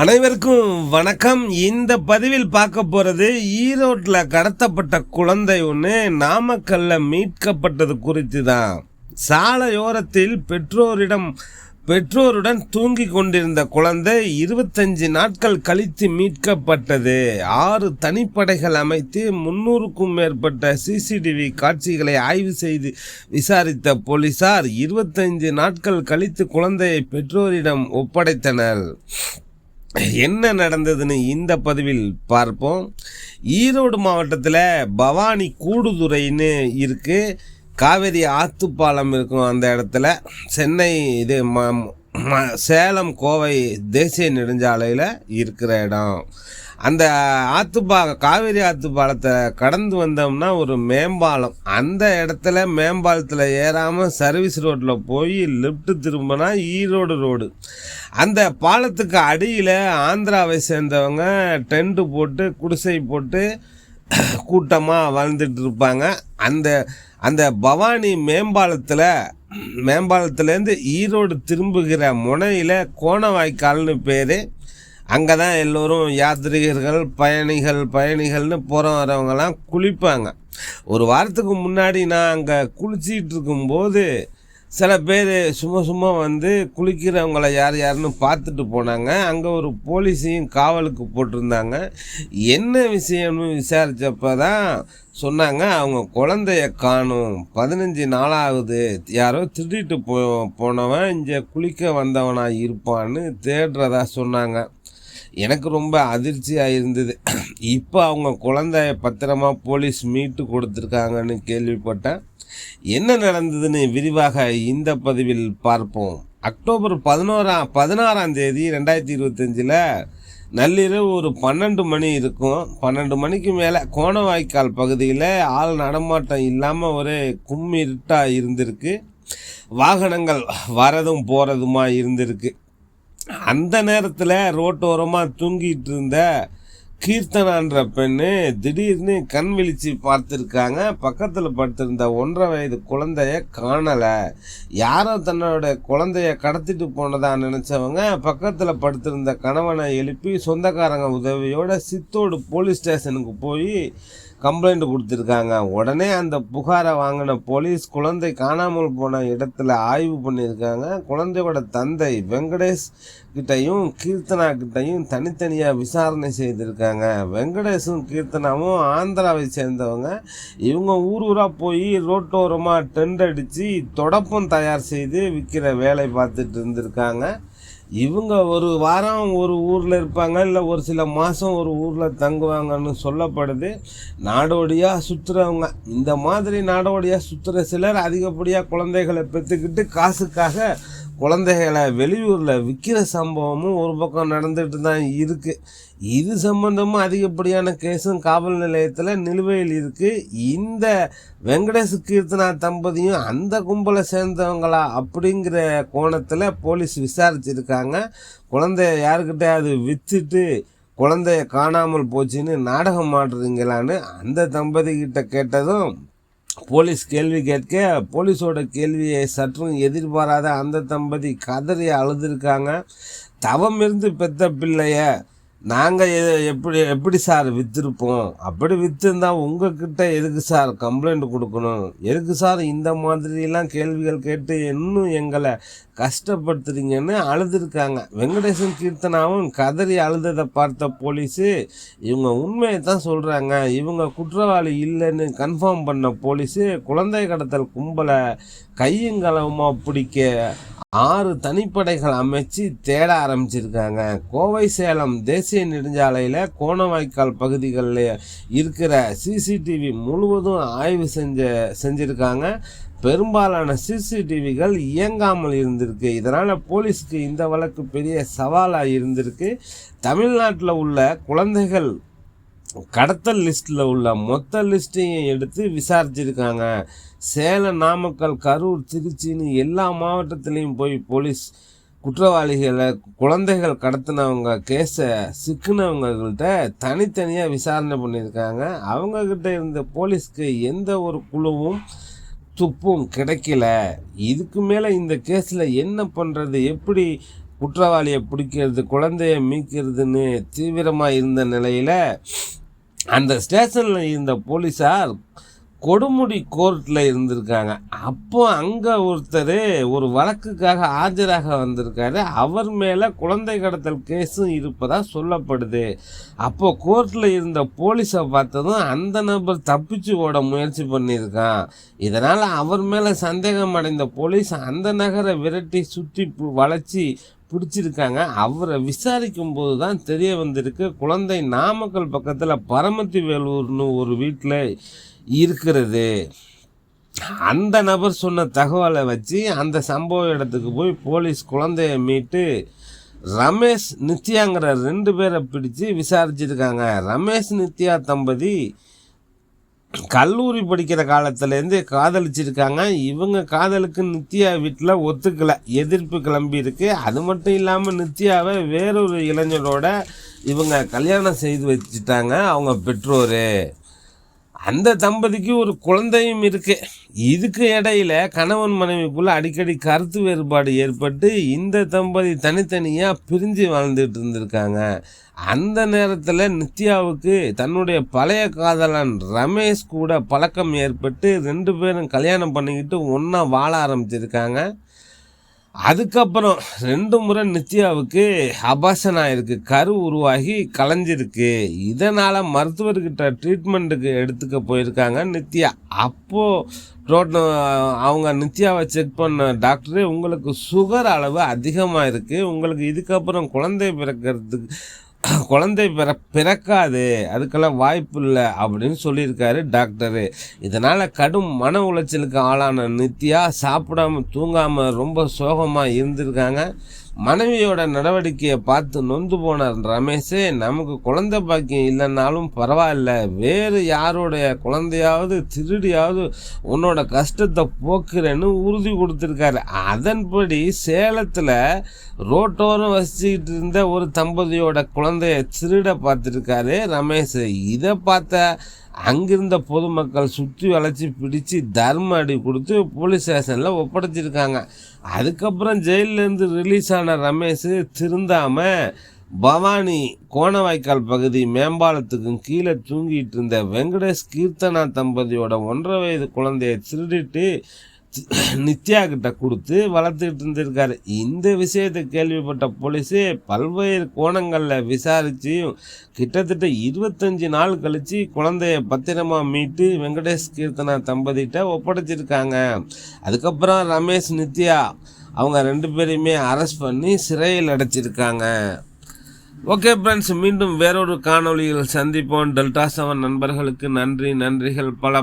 அனைவருக்கும் வணக்கம். இந்த பதிவில் பார்க்க போகிறது ஈரோட்டில் கடத்தப்பட்ட குழந்தை ஒன்று நாமக்கல்ல மீட்கப்பட்டது குறித்து தான். சாலையோரத்தில் பெற்றோரிடம் பெற்றோருடன் தூங்கி கொண்டிருந்த குழந்தை இருபத்தஞ்சு நாட்கள் கழித்து மீட்கப்பட்டது. ஆறு தனிப்படைகள் அமைத்து முன்னூறுக்கும் மேற்பட்ட சிசிடிவி காட்சிகளை ஆய்வு செய்து விசாரித்த போலீசார் இருபத்தஞ்சு நாட்கள் கழித்து குழந்தையை பெற்றோரிடம் ஒப்படைத்தனர். என்ன நடந்ததுன்னு இந்த பதிவில் பார்ப்போம். ஈரோடு மாவட்டத்தில் பவானி கூடுதுறைன்னு இருக்குது காவேரி ஆத்துப்பாலம் இருக்கும் அந்த இடத்துல. சென்னை இது ம சேலம் கோவை தேசிய நெடுஞ்சாலையில் இருக்கிற இடம். அந்த ஆத்துப்பா காவேரி ஆத்துப்பாலத்தை கடந்து வந்தோம்னா ஒரு மேம்பாலம். அந்த இடத்துல மேம்பாலத்தில் ஏறாமல் சர்வீஸ் ரோட்டில் போய் லெஃப்ட்டு திரும்பினா ஈரோடு ரோடு அந்த பாலத்துக்கு அடியில் ஆந்திராவை சேர்ந்தவங்க டென்ட்டு போட்டு குடிசை போட்டு கூட்டமாக வாழ்ந்துட்டு இருப்பாங்க. அந்த அந்த பவானி மேம்பாலத்தில் மேம்பாலத்துலேருந்து ஈரோடு திரும்புகிற முனையில் கோணவாய்க்கால்னு பேர். அங்கே தான் எல்லோரும் யாத்ரீகர்கள் பயணிகள் பயணிகள்னு போகிற வரவங்கெல்லாம் குளிப்பாங்க. ஒரு வாரத்துக்கு முன்னாடி நான் அங்கே குளிச்சிட்டு இருக்கும்போது சில பேர் சும்மா சும்மா வந்து குளிக்கிறவங்கள யார் யாருன்னு பார்த்துட்டு போனாங்க. அங்கே ஒரு போலீஸையும் காவலுக்கு போட்டிருந்தாங்க. என்ன விஷயம்னு விசாரித்தப்ப தான் சொன்னாங்க. அவங்க குழந்தைய காணும். பதினஞ்சு நாளாகுது. யாரோ திருடிட்டு போ போனவன் இங்கே குளிக்க வந்தவனாக இருப்பான்னு தேடுறதா சொன்னாங்க. எனக்கு ரொம்ப அதிர்ச்சியாக இருந்தது. இப்போ அவங்க குழந்தைய பத்திரமா போலீஸ் மீட்டு கொடுத்துருக்காங்கன்னு கேள்விப்பட்டேன். என்ன நடந்ததுன்னு விரிவாக இந்த பதிவில் பார்ப்போம். அக்டோபர் பதினோராம் பதினாறாம் தேதி ரெண்டாயிரத்தி இருபத்தஞ்சில் நள்ளிரவு ஒரு பன்னெண்டு மணி இருக்கும். பன்னெண்டு மணிக்கு மேலே கோணவாய்க்கால் பகுதியில் ஆள் நடமாட்டம் இல்லாமல் ஒரு கும்மிருட்டாக இருந்திருக்கு. வாகனங்கள் வரதும் போகிறதுமா இருந்திருக்கு. அந்த நேரத்தில் ரோட்டோரமாக தூங்கிட்டு இருந்த கீர்த்தனான்ற பெண்ணு திடீர்னு கண் விழிச்சு பார்த்துருக்காங்க. பக்கத்தில் படுத்திருந்த ஒன்றரை வயது குழந்தைய காணலை. யாரோ தன்னோட குழந்தைய கடத்திட்டு போனதா நினச்சவங்க பக்கத்தில் படுத்திருந்த கணவனை எழுப்பி சொந்தக்காரங்க உதவியோட சித்தோடு போலீஸ் ஸ்டேஷனுக்கு போய் கம்ப்ளைண்ட் கொடுத்துருக்காங்க. உடனே அந்த புகாரை வாங்கின போலீஸ் குழந்தை காணாமல் போன இடத்துல ஆய்வு பண்ணியிருக்காங்க. குழந்தையோட தந்தை வெங்கடேஷ் கிட்டையும் கீர்த்தனா கிட்டையும் தனித்தனியாக விசாரணை செய்திருக்காங்க. வெங்கடேஷும் கீர்த்தனாவும் ஆந்திராவை சேர்ந்தவங்க. இவங்க ஊர் ஊராக போய் ரோட்டோரமாக டெண்ட் அடித்து தொடப்பம் தயார் செய்து விற்கிற வேலை பார்த்துட்டு இருந்திருக்காங்க. இவங்க ஒரு வாரம் ஒரு ஊரில் இருப்பாங்க இல்லை ஒரு சில மாதம் ஒரு ஊரில் தங்குவாங்கன்னு சொல்லப்படுது. நாடோடியாக சுற்றுறவங்க இந்த மாதிரி நாடோடியாக சுற்றுற சிலர் அதிகப்படியாக குழந்தைகளை பெற்றுக்கிட்டு காசுக்காக குழந்தைகளை வெளியூரில் விற்கிற சம்பவமும் ஒரு பக்கம் நடந்துட்டு தான் இருக்குது இது சம்பந்தமும் அதிகப்படியான கேஸும் காவல் நிலையத்தில் நிலுவையில் இருக்குது இந்த வெங்கடேஷ் கீர்த்தனா தம்பதியும் அந்த கும்பலை சேர்ந்தவங்களா அப்படிங்கிற கோணத்தில் போலீஸ் விசாரிச்சிருக்காங்க. குழந்தைய யாருக்கிட்டையாவது விற்றுட்டு குழந்தைய காணாமல் போச்சுன்னு நாடகம் ஆடுறீங்களான்னு அந்த தம்பதி கிட்ட கேட்டதும் போலீஸ் கேள்வி கேட்க போலீஸோட கேள்வியை சற்றும் எதிர்பாராத அந்த தம்பதி கதறி அழுதுருக்காங்க. தவம் இருந்து பெத்த பிள்ளைய நாங்கள் எப்படி எப்படி சார் விற்றுருப்போம் அப்படி விற்றுருந்தா உங்ககிட்ட எதுக்கு சார் கம்ப்ளைண்ட் கொடுக்கணும்? எதுக்கு சார் இந்த மாதிரிலாம் கேள்விகள் கேட்டு இன்னும் எங்களை கஷ்டப்படுத்துறீங்கன்னு அழுதுருக்காங்க. வெங்கடேசன் கீர்த்தனாவும் கதறி அழுததை பார்த்த போலீஸு இவங்க உண்மையை தான் சொல்கிறாங்க இவங்க குற்றவாளி இல்லைன்னு கன்ஃபார்ம் பண்ண போலீஸு குழந்தை கடத்தல் கும்பலை கையங்களவுமா பிடிக்க ஆறு தனிப்படைகள் அமைச்சு தேட ஆரம்பிச்சிருக்காங்க. கோவை சேலம் தேசிய நெடுஞ்சாலையில் கோணவாய்க்கால் பகுதிகளில் இருக்கிற சிசிடிவி முழுவதும் ஆய்வு செஞ்ச செஞ்சுருக்காங்க. பெரும்பாலான சிசிடிவிகள் இயங்காமல் இருந்திருக்கு. இதனால் போலீஸ்க்கு இந்த வழக்கு பெரிய சவாலாக இருந்திருக்கு. தமிழ்நாட்டில் உள்ள குழந்தைகள் கடத்தல் லிஸ்ட்டில் உள்ள மொத்த லிஸ்ட்டையும் எடுத்து விசாரிச்சிருக்காங்க. சேலம் நாமக்கல் கரூர் திருச்சின்னு எல்லா மாவட்டத்துலேயும் போய் போலீஸ் குற்றவாளிகளை குழந்தைகள் கடத்தினவங்க கேஸை சிக்கினவங்கள்ட்ட தனித்தனியாக விசாரணை பண்ணியிருக்காங்க. அவங்கக்கிட்ட இருந்த போலீஸ்க்கு எந்த ஒரு குழுவும் துப்பும் கிடைக்கல. இதுக்கு மேலே இந்த கேஸில் என்ன பண்ணுறது எப்படி குற்றவாளியை பிடிக்கிறது குழந்தைய மீட்கிறதுன்னு தீவிரமாக இருந்த நிலையில் அந்த ஸ்டேஷனில் இருந்த போலீஸார் கொடுமுடி கோர்ட்டில் இருந்திருக்காங்க. அப்போ அங்கே ஒருத்தர் ஒரு வழக்குக்காக ஆஜராக வந்திருக்காரு. அவர் மேலே குழந்தை கடத்தல் கேஸும் இருப்பதாக சொல்லப்படுது. அப்போ கோர்ட்டில் இருந்த போலீஸை பார்த்ததும் அந்த நபர் தப்பிச்சு ஓட முயற்சி பண்ணியிருக்கான். இதனால் அவர் மேலே சந்தேகம் அடைந்த போலீஸ் அந்த நகரை விரட்டி சுற்றி வளைச்சி பிடிச்சிருக்காங்க. அவரை விசாரிக்கும் போது தான் தெரிய வந்திருக்கு. குழந்தை நாமக்கல் பக்கத்தில் பரமத்தி வேலூர்னு ஒரு வீட்டில் இருக்கிறது. அந்த நபர் சொன்ன தகவலை வச்சு அந்த சம்பவ இடத்துக்கு போய் போலீஸ் குழந்தைய மீட்டு ரமேஷ் நித்யாங்கிற ரெண்டு பேரை பிடிச்சு விசாரிச்சிருக்காங்க. ரமேஷ் நித்யா தம்பதி கல்லூரி படிக்கிற காலத்துலேருந்து காதலிச்சிருக்காங்க. இவங்க காதலுக்கு நித்யா வீட்டில் ஒத்துக்கலை. எதிர்ப்பு கிளம்பி இருக்கு. அது மட்டும் இல்லாமல் நித்யாவை வேறொரு இளைஞரோட இவங்க கல்யாணம் செய்து வச்சுட்டாங்க. அவங்க பெற்றோர். அந்த தம்பதிக்கு ஒரு குழந்தையும் இருக்கு. இதுக்கு இடையில கணவன் மனைவிக்குள்ள அடிக்கடி கருத்து வேறுபாடு ஏற்பட்டு இந்த தம்பதி தனித்தனியாக பிரிஞ்சு வாழ்ந்துட்டு இருந்திருக்காங்க. அந்த நேரத்தில் நித்யாவுக்கு தன்னுடைய பழைய காதலன் ரமேஷ் கூட பழக்கம் ஏற்பட்டு ரெண்டு பேரும் கல்யாணம் பண்ணிக்கிட்டு ஒன்றா வாழ ஆரம்பிச்சிருக்காங்க. அதுக்கப்புறம் ரெண்டு முறை நித்யாவுக்கு அபாசன் ஆயிருக்கு கரு உருவாகி கலைஞ்சிருக்கு இதனால் மருத்துவர்கிட்ட ட்ரீட்மெண்ட்டுக்கு எடுத்துக்க போயிருக்காங்க நித்யா. அப்போது டோட்டல் அவங்க நித்யாவை செக் பண்ண டாக்டரே உங்களுக்கு சுகர் அளவு அதிகமாக இருக்குது உங்களுக்கு இதுக்கப்புறம் குழந்தை பிறக்கிறதுக்கு குழந்தை பிற பிறக்காது அதுக்கெல்லாம் வாய்ப்பு இல்லை அப்படின்னு சொல்லியிருக்காரு டாக்டரு. இதனால் கடும் மன உளைச்சலுக்கு ஆளான நித்யா சாப்பிடாம தூங்காமல் ரொம்ப சோகமாக இருந்திருக்காங்க. மனைவியோட நடவடிக்கையை பார்த்து நொந்து போன ரமேஷே நமக்கு குழந்தை பாக்கியம் இல்லைன்னாலும் பரவாயில்ல. வேறு யாருடைய குழந்தையாவது திருடியாவது உன்னோட கஷ்டத்தை போக்குறேன்னு உறுதி கொடுத்துருக்காரு. அதன்படி சேலத்தில் ரோட்டோரம் வசிச்சுக்கிட்டு இருந்த ஒரு தம்பதியோட குழந்தைய திருட பார்த்துருக்காரு ரமேஷ். இதை பார்த்த அங்கிருந்த பொதுமக்கள் சுற்றி வளைச்சி பிடிச்சு தர்ம அடி கொடுத்து போலீஸ் ஸ்டேஷனில் ஒப்படைச்சிருக்காங்க. அதுக்கப்புறம் ஜெயிலேருந்து ரிலீஸ் ஆன ரமேஷ் திருந்தாமல் பவானி கோணவாய்க்கால் பகுதி மேம்பாலத்துக்கும் கீழே தூங்கிட்டு இருந்த வெங்கடேஷ் கீர்த்தனா தம்பதியோட ஒன்றரை வயது குழந்தையை திருடிட்டு நித்யா கிட்ட கொடுத்து வளர்த்துக்கிட்டு இருந்திருக்காரு. இந்த விஷயத்தை கேள்விப்பட்ட போலீஸு பல்வேறு கோணங்களில் விசாரித்து கிட்டத்தட்ட இருபத்தஞ்சி நாள் கழித்து குழந்தைய பத்திரமா மீட்டு வெங்கடேஷ் கீர்த்தனா தம்பதிகிட்ட ஒப்படைச்சிருக்காங்க. அதுக்கப்புறம் ரமேஷ் நித்யா அவங்க ரெண்டு பேரையுமே அரெஸ்ட் பண்ணி சிறையில் அடைச்சிருக்காங்க. ஓகே ஃப்ரெண்ட்ஸ் மீண்டும் வேறொரு காணொலியில் சந்திப்போம். டெல்டா செவன் நண்பர்களுக்கு நன்றி நன்றிகள் பல.